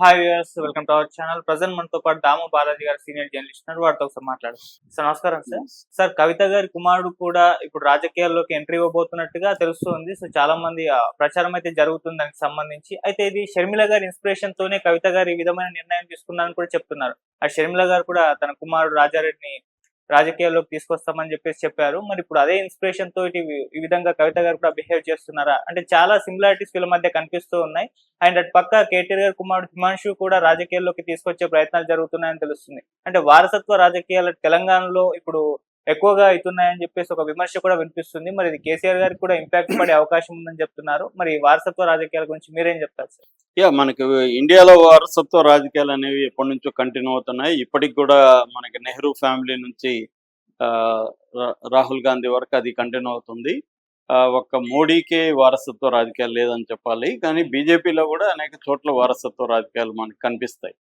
Hi viewers welcome to our channel present మనతో పాటు దాము బాలాజీ గారు సీనియర్ జర్నలిస్ట్ ఉన్నారు. వారితో ఒకసారి మాట్లాడు సార్ నమస్కారం సార్. సార్ కవిత గారి కుమారుడు కూడా ఇప్పుడు రాజకీయాల్లోకి ఎంట్రీ ఇవ్వబోతున్నట్టుగా తెలుస్తుంది. సో చాలా మంది ప్రచారం అయితే జరుగుతుంది దానికి సంబంధించి. అయితే ఇది షర్మిల గారి ఇన్స్పిరేషన్ తోనే కవిత గారు ఈ విధమైన నిర్ణయం తీసుకున్నారని కూడా చెప్తున్నారు. ఆ షర్మిల గారు కూడా తన కుమారుడు రాజారెడ్డిని రాజకీయాల్లోకి తీసుకొస్తామని చెప్పేసి చెప్పారు. మరి ఇప్పుడు అదే ఇన్స్పిరేషన్ తోటి ఈ- విధంగా కవిత గారు కూడా బిహేవ్ చేస్తున్నారా? అంటే చాలా సిమిలారిటీస్ వీళ్ళ మధ్య కనిపిస్తూ ఉన్నాయి. అండ్ అటు పక్క కేటీఆర్ గారు కుమారుడు హిమాంశు కూడా రాజకీయాల్లోకి తీసుకొచ్చే ప్రయత్నాలు జరుగుతున్నాయని తెలుస్తుంది. అంటే వారసత్వ రాజకీయాలు తెలంగాణలో ఇప్పుడు ఎక్కువగా అవుతున్నాయని చెప్పేసి ఒక విమర్శ కూడా వినిపిస్తుంది. మరి ఇది కేసీఆర్ గారికి కూడా ఇంపాక్ట్ పడే అవకాశం ఉందని చెప్తున్నారు. మరి వారసత్వ రాజకీయాల గురించి మీరేం చెప్తారు సార్? యా మనకి ఇండియాలో వారసత్వ రాజకీయాలు అనేవి ఎప్పటి నుంచో కంటిన్యూ అవుతున్నాయి. ఇప్పటికి కూడా మనకి నెహ్రూ ఫ్యామిలీ నుంచి ఆ, రాహుల్ గాంధీ వరకు అది కంటిన్యూ అవుతుంది. ఆ, ఒక్క మోడీకే వారసత్వ రాజకీయాలు లేదని చెప్పాలి. కానీ బీజేపీలో కూడా అనేక చోట్ల వారసత్వ రాజకీయాలు మనకు కనిపిస్తాయి.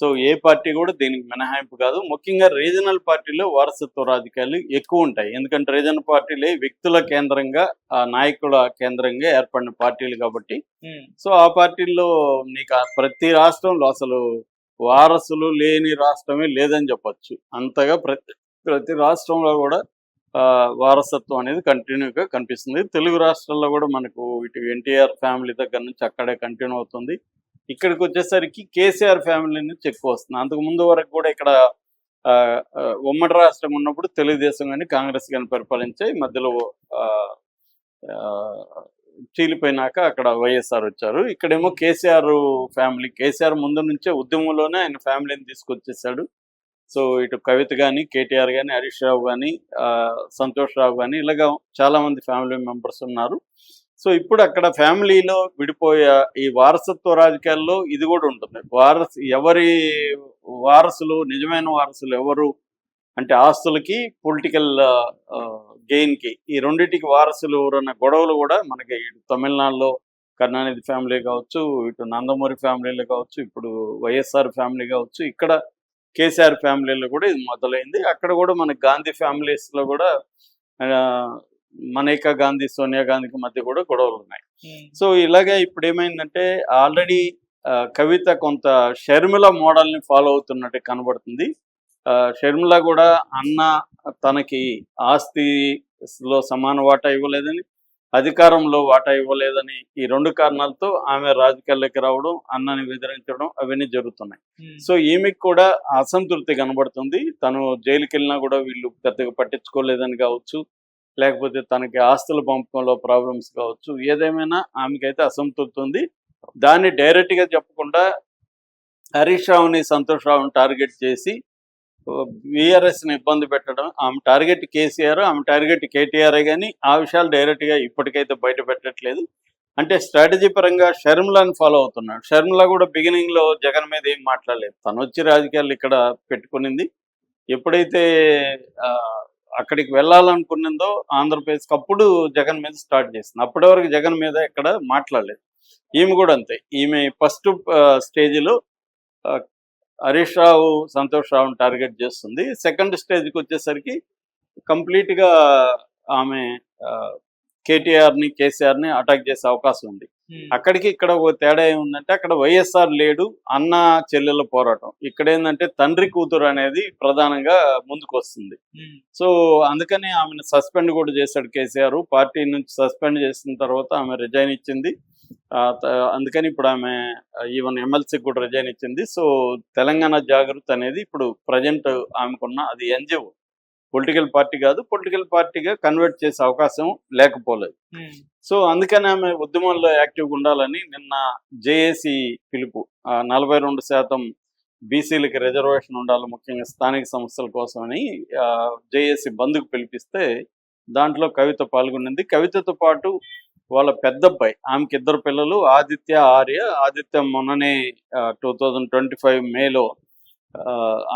సో ఏ పార్టీ కూడా దీనికి మినహాయింపు కాదు. ముఖ్యంగా రీజనల్ పార్టీలో వారసత్వ రాజకీయాలు ఎక్కువ ఉంటాయి. ఎందుకంటే రీజనల్ పార్టీలే వ్యక్తుల కేంద్రంగా ఆ నాయకుల కేంద్రంగా ఏర్పడిన పార్టీలు కాబట్టి. సో ఆ పార్టీల్లో నీకు ప్రతి రాష్ట్రంలో అసలు వారసులు లేని రాష్ట్రమే లేదని చెప్పొచ్చు. అంతగా ప్రతి ప్రతి రాష్ట్రంలో కూడా ఆ, వారసత్వం అనేది కంటిన్యూగా కనిపిస్తుంది. తెలుగు రాష్ట్రాల్లో కూడా మనకు ఇటు ఎన్టీఆర్ ఫ్యామిలీ దగ్గర నుంచి అక్కడే కంటిన్యూ అవుతుంది. ఇక్కడికి వచ్చేసరికి కేసీఆర్ ఫ్యామిలీ నుంచి ఎక్కువ వస్తుంది. అంతకు ముందు వరకు కూడా ఇక్కడ ఆ, ఉమ్మడి రాష్ట్రం ఉన్నప్పుడు తెలుగుదేశం కానీ కాంగ్రెస్ కానీ పరిపాలించే మధ్యలో ఆ, చీలిపోయినాక అక్కడ వైఎస్ఆర్ వచ్చారు. ఇక్కడేమో కేసీఆర్ ఫ్యామిలీ కేసీఆర్ ముందు నుంచే ఉద్యమంలోనే ఆయన ఫ్యామిలీని తీసుకొచ్చేసాడు. సో ఇటు కవిత కానీ కేటీఆర్ కానీ హరీష్ రావు కానీ సంతోష్ రావు కానీ ఇలాగా చాలా మంది ఫ్యామిలీ మెంబర్స్ ఉన్నారు. సో ఇప్పుడు అక్కడ ఫ్యామిలీలో విడిపోయే ఈ వారసత్వ రాజకీయాల్లో ఇది కూడా ఉంటుంది. వారసు ఎవరి వారసులు నిజమైన వారసులు ఎవరు అంటే ఆస్తులకి పొలిటికల్ గెయిన్కి ఈ రెండింటికి వారసులు ఎవరన్న గొడవలు కూడా మనకి ఇటు తమిళనాడులో కరుణానిధి ఫ్యామిలీ కావచ్చు ఇటు నందమూరి ఫ్యామిలీలో కావచ్చు ఇప్పుడు వైఎస్ఆర్ ఫ్యామిలీ కావచ్చు ఇక్కడ కేసీఆర్ ఫ్యామిలీలో కూడా ఇది మొదలైంది. అక్కడ కూడా మన గాంధీ ఫ్యామిలీస్లో కూడా మనేకా గాంధీ సోనియా గాంధీకి మధ్య కూడా గొడవలు ఉన్నాయి. సో ఇలాగే ఇప్పుడు ఏమైందంటే ఆల్రెడీ కవిత కొంత షర్మిల మోడల్ని ఫాలో అవుతున్నట్టు కనబడుతుంది. ఆ, షర్మిల కూడా అన్న తనకి ఆస్తిలో సమాన వాటా ఇవ్వలేదని అధికారంలో వాటా ఇవ్వలేదని ఈ రెండు కారణాలతో ఆమె రాజకీయాల్లోకి రావడం అన్నని బెదిరించడం అవన్నీ జరుగుతున్నాయి. సో ఈమెకి కూడా అసంతృప్తి కనబడుతుంది. తను జైలుకి వెళ్ళినా కూడా వీళ్ళు పెద్దగా పట్టించుకోలేదని కావచ్చు. లేకపోతే తనకి ఆస్తుల పంపకంలో ప్రాబ్లమ్స్ కావచ్చు ఏదేమైనా ఆమెకైతే అసంతృప్తి ఉంది. దాన్ని డైరెక్ట్గా చెప్పకుండా హరీష్ రావుని సంతోష్ రావుని టార్గెట్ చేసి బీఆర్ఎస్ని ఇబ్బంది పెట్టడం ఆమె టార్గెట్ కేసీఆర్ ఆమె టార్గెట్ కేటీఆర్ కానీ ఆ విషయాలు డైరెక్ట్గా ఇప్పటికైతే బయట పెట్టట్లేదు. అంటే స్ట్రాటజీ పరంగా షర్మిలాని ఫాలో అవుతున్నాడు. షర్మిల కూడా బిగినింగ్లో జగన్ మీద ఏం మాట్లాడలేదు. తను వచ్చి రాజకీయాలు ఇక్కడ పెట్టుకునింది. ఎప్పుడైతే ఆ, అక్కడికి వెళ్ళాలనుకున్నదో ఆంధ్రప్రదేశ్కి అప్పుడు జగన్ మీద స్టార్ట్ చేసింది. అప్పటి వరకు జగన్ మీద ఎక్కడ మాట్లాడలేదు. ఈమె కూడా అంతే. ఈమె ఫస్ట్ స్టేజ్లో హరీష్ రావు సంతోష్ రావుని టార్గెట్ చేస్తుంది. సెకండ్ స్టేజ్కి వచ్చేసరికి కంప్లీట్గా ఆమె కేటీఆర్ని కేసీఆర్ని అటాక్ చేసే అవకాశం ఉంది. అక్కడికి ఇక్కడ ఒక తేడా ఏముందంటే అక్కడ వైఎస్ఆర్ లేడు అన్న చెల్లెల పోరాటం. ఇక్కడ ఏంటంటే తండ్రి కూతురు అనేది ప్రధానంగా ముందుకు వస్తుంది సో అందుకని ఆమెను సస్పెండ్ కూడా చేశాడు కేసీఆర్. పార్టీ నుంచి సస్పెండ్ చేసిన తర్వాత ఆమె రిజైన్ ఇచ్చింది. అందుకని ఇప్పుడు ఆమె ఈవెన్ ఎమ్మెల్సీకి కూడా రిజైన్ ఇచ్చింది. సో తెలంగాణ జాగృతి అనేది ఇప్పుడు ప్రజెంట్ ఆమెకున్న అది ఎన్జిఓ. పొలిటికల్ పార్టీ కాదు పొలిటికల్ పార్టీగా కన్వర్ట్ చేసే అవకాశం లేకపోలేదు. సో అందుకని ఆమె ఉద్యమంలో యాక్టివ్గా ఉండాలని నిన్న జేఏసీ పిలుపు. నలభై రెండు శాతం బీసీలకి రిజర్వేషన్ ఉండాలి ముఖ్యంగా స్థానిక సంస్థల కోసమని జేఏసీ బంద్కు పిలిపిస్తే దాంట్లో కవిత పాల్గొనింది. కవితతో పాటు వాళ్ళ పెద్దబ్బాయి ఆమెకి ఇద్దరు పిల్లలు ఆదిత్య ఆర్య. ఆదిత్య మొన్ననే టూ థౌజండ్ ట్వంటీ ఫైవ్ మేలో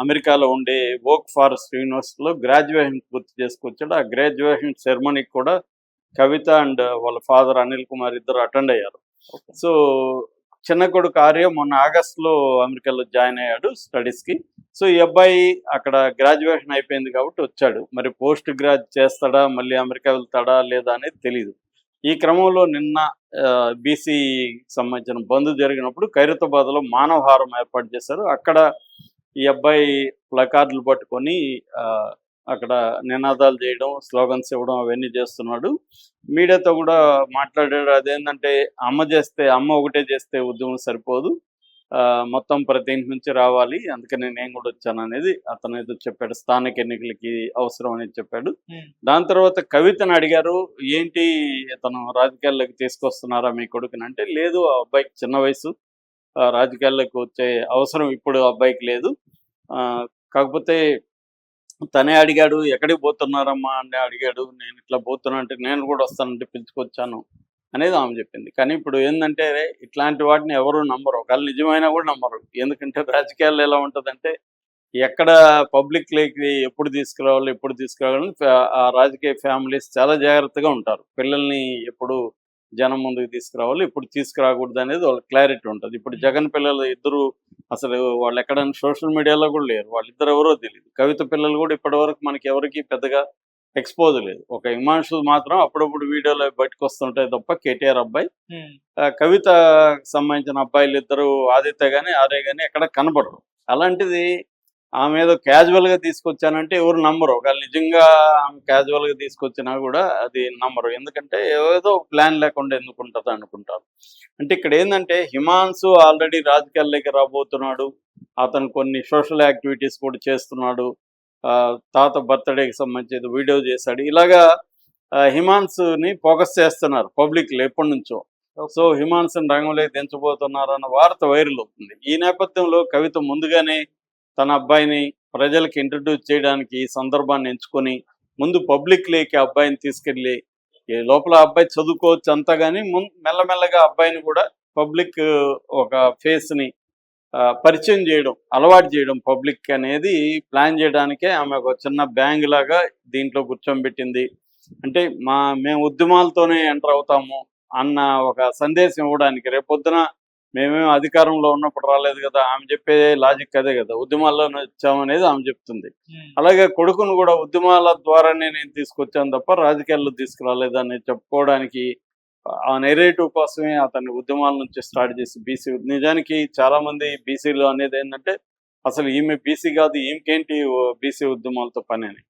అమెరికాలో ఉండే ఓక్ ఫారెస్ట్ యూనివర్సిటీలో గ్రాడ్యుయేషన్ పూర్తి చేసుకొచ్చాడు. ఆ గ్రాడ్యుయేషన్ సెరమనీకి కూడా కవిత అండ్ వాళ్ళ ఫాదర్ అనిల్ కుమార్ ఇద్దరు అటెండ్ అయ్యారు. సో చిన్న కొడుకు ఆర్య మొన్న ఆగస్టులో అమెరికాలో జాయిన్ అయ్యాడు స్టడీస్కి. సో ఈ అబ్బాయి అక్కడ గ్రాడ్యుయేషన్ అయిపోయింది కాబట్టి వచ్చాడు. మరి పోస్ట్ గ్రాడ్ చేస్తాడా? మళ్ళీ అమెరికా వెళ్తాడా? లేదా అనేది తెలియదు ఈ క్రమంలో నిన్న బీసీ సంబంధించిన బంద్ జరిగినప్పుడు ఖైరతాబాద్లో మానవహారం ఏర్పాటు చేశారు. అక్కడ ఈ అబ్బాయి ప్లకార్డులు పట్టుకొని అక్కడ నినాదాలు చేయడం స్లోగన్స్ ఇవ్వడం అవన్నీ చేస్తున్నాడు. మీడియాతో కూడా మాట్లాడాడు. అదేంటంటే అమ్మ చేస్తే అమ్మ ఒకటే చేస్తే ఉద్యమం సరిపోదు. మొత్తం ప్రతి ఇంటి నుంచి రావాలి. అందుకని నేను కూడా వచ్చాను అనేది అతను ఏదో చెప్పాడు. స్థానిక ఎన్నికలకి అవసరం అనేది చెప్పాడు. దాని తర్వాత కవితను అడిగారు. ఏంటి తను రాజకీయాల్లోకి తీసుకొస్తున్నారా మీ కొడుకుని? అంటే లేదు ఆ అబ్బాయికి చిన్న వయసు. రాజకీయాల్లోకి వచ్చే అవసరం ఇప్పుడు అబ్బాయికి లేదు. కాకపోతే తనే అడిగాడు ఎక్కడికి పోతున్నారమ్మా? అని అడిగాడు. నేను ఇట్లా పోతున్నా అంటే నేను కూడా వస్తానంటే పిలుచుకొచ్చాను అనేది ఆమె చెప్పింది. కానీ ఇప్పుడు ఏంటంటే ఇట్లాంటి వాటిని ఎవరు నమ్మరు. ఒకవేళ నిజమైనా కూడా నమ్మరు. ఎందుకంటే రాజకీయాల్లో ఎలా ఉంటుందంటే ఎక్కడ పబ్లిక్ లేకి ఎప్పుడు తీసుకురావాలి ఎప్పుడు తీసుకురావాలని ఆ రాజకీయ ఫ్యామిలీస్ చాలా జాగ్రత్తగా ఉంటారు. పిల్లల్ని ఎప్పుడు జనం ముందుకు తీసుకురావాలి. ఇప్పుడు తీసుకురాకూడదు అనేది వాళ్ళ క్లారిటీ ఉంటుంది. ఇప్పుడు జగన్ పిల్లలు ఇద్దరు అసలు వాళ్ళు ఎక్కడైనా సోషల్ మీడియాలో కూడా లేరు. వాళ్ళిద్దరు ఎవరో తెలియదు కవిత పిల్లలు కూడా ఇప్పటివరకు మనకి ఎవరికి పెద్దగా ఎక్స్పోజ్ లేదు. ఒక హిమాంశు మాత్రం అప్పుడప్పుడు వీడియోలో బయటకు వస్తుంటాయి తప్ప కేటీఆర్ అబ్బాయి కవిత సంబంధించిన అబ్బాయిలు ఇద్దరు ఆదిత్య కానీ ఆర్య కానీ ఎక్కడ కనబడరు. అలాంటిది ఆమె ఏదో క్యాజువల్గా తీసుకొచ్చానంటే ఎవరు నమ్మరు. ఒకవేళ నిజంగా ఆమె క్యాజువల్గా తీసుకొచ్చినా కూడా అది నమ్మరు. ఎందుకంటే ఏదో ప్లాన్ లేకుండా ఎందుకు ఉంటుంది అనుకుంటారు. అంటే ఇక్కడ ఏంటంటే హిమాన్సు ఆల్రెడీ రాజకీయాల్లోకి రాబోతున్నాడు. అతను కొన్ని సోషల్ యాక్టివిటీస్ కూడా చేస్తున్నాడు. తాత బర్త్డేకి సంబంధించి వీడియో చేశాడు. ఇలాగా హిమాన్స్ని ఫోకస్ చేస్తున్నారు పబ్లిక్లో ఎప్పటి నుంచో. సో హిమాన్స్ని రంగంలోకి దించబోతున్నారు అన్న వార్త వైరల్ అవుతుంది. ఈ నేపథ్యంలో కవిత ముందుగానే తన అబ్బాయిని ప్రజలకు ఇంట్రడ్యూస్ చేయడానికి ఈ సందర్భాన్ని ఎంచుకొని ముందు పబ్లిక్ లేకి అబ్బాయిని తీసుకెళ్ళి ఈ లోపల అబ్బాయి చదువుకోవచ్చు అంతా కానీ ముందు మెల్లమెల్లగా అబ్బాయిని కూడా పబ్లిక్ ఒక ఫేస్ని పరిచయం చేయడం అలవాటు చేయడం పబ్లిక్ అనేది ప్లాన్ చేయడానికే ఆమె ఒక చిన్న బ్యాంగ్ లాగా దీంట్లో కూర్చోబెట్టింది. అంటే మా మేము ఉద్యమాలతోనే ఎంటర్ అవుతాము అన్న ఒక సందేశం ఇవ్వడానికి రేపొద్దున మేమేం అధికారంలో ఉన్నప్పుడు రాలేదు కదా ఆమె చెప్పే లాజిక్ అదే కదా ఉద్యమాల్లోనే వచ్చామనేది ఆమె చెప్తుంది. అలాగే కొడుకును కూడా ఉద్యమాల ద్వారానే నేను తీసుకొచ్చాను తప్ప రాజకీయాల్లో తీసుకురాలేదని చెప్పుకోవడానికి ఆ నెరేటివ్ కోసమే అతన్ని ఉద్యమాల నుంచి స్టార్ట్ చేసి బీసీ నిజానికి చాలా మంది బీసీలు అనేది ఏంటంటే అసలు ఈమె బీసీ కాదు ఈమెకేంటి బీసీ ఉద్యమాలతో పని అని.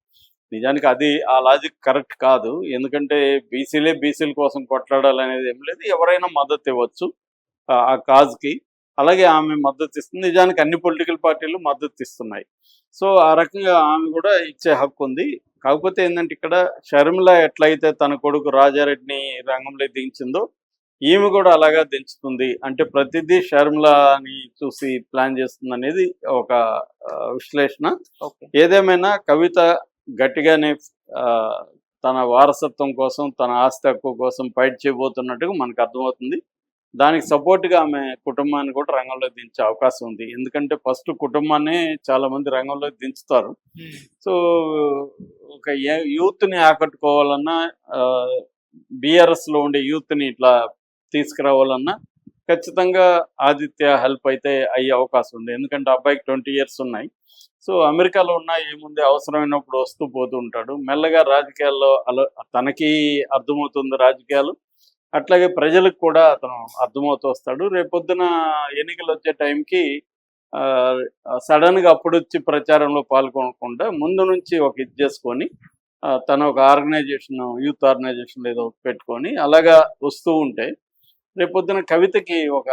నిజానికి అది ఆ లాజిక్ కరెక్ట్ కాదు. ఎందుకంటే బీసీలే బీసీల కోసం కొట్లాడాలనేది ఏం లేదు. ఎవరైనా మద్దతు ఇవ్వచ్చు. ఆ- కాజ్కి. అలాగే ఆమె మద్దతు ఇస్తుంది. నిజానికి అన్ని పొలిటికల్ పార్టీలు మద్దతు ఇస్తున్నాయి. సో ఆ రకంగా ఆమె కూడా ఇచ్చే హక్కు ఉంది. కాకపోతే ఏంటంటే ఇక్కడ షర్మిల ఎట్లయితే తన కొడుకు రాజారెడ్డిని రంగంలో దించిందో ఈమె కూడా అలాగా దించుతుంది. అంటే ప్రతిదీ షర్మిలని చూసి ప్లాన్ చేస్తుంది అనేది ఒక విశ్లేషణ. ఏదేమైనా కవిత గట్టిగానే తన వారసత్వం కోసం తన ఆస్తి హక్కు కోసం ఫైట్ చేయబోతున్నట్టుగా మనకు అర్థమవుతుంది. దానికి సపోర్ట్గా ఆమె కుటుంబాన్ని కూడా రంగంలో దించే అవకాశం ఉంది. ఎందుకంటే ఫస్ట్ కుటుంబాన్ని చాలా మంది రంగంలో దించుతారు. సో ఒక యూత్ని ఆకట్టుకోవాలన్నా బీఆర్ఎస్లో ఉండే యూత్ని ఇట్లా తీసుకురావాలన్నా ఖచ్చితంగా ఆదిత్య హెల్ప్ అయితే అయ్యే అవకాశం ఉంది. ఎందుకంటే అబ్బాయికి ట్వంటీ ఇయర్స్ ఉన్నాయి. సో అమెరికాలో ఉన్న ఏముంది అవసరమైనప్పుడు వస్తూ పోతూ ఉంటాడు. మెల్లగా రాజకీయాల్లో అల తనకి అర్థమవుతుంది రాజకీయాలు. అట్లాగే ప్రజలకు కూడా అతను అర్థమవుతూ వస్తాడు. రేపొద్దున ఎన్నికలు వచ్చే టైంకి సడన్గా అప్పుడు వచ్చి ప్రచారంలో పాల్గొనకుండా ముందు నుంచి ఒక ఇది చేసుకొని తన ఒక ఆర్గనైజేషన్ యూత్ ఆర్గనైజేషన్ ఏదో పెట్టుకొని అలాగా వస్తూ ఉంటే రేపొద్దున కవితకి ఒక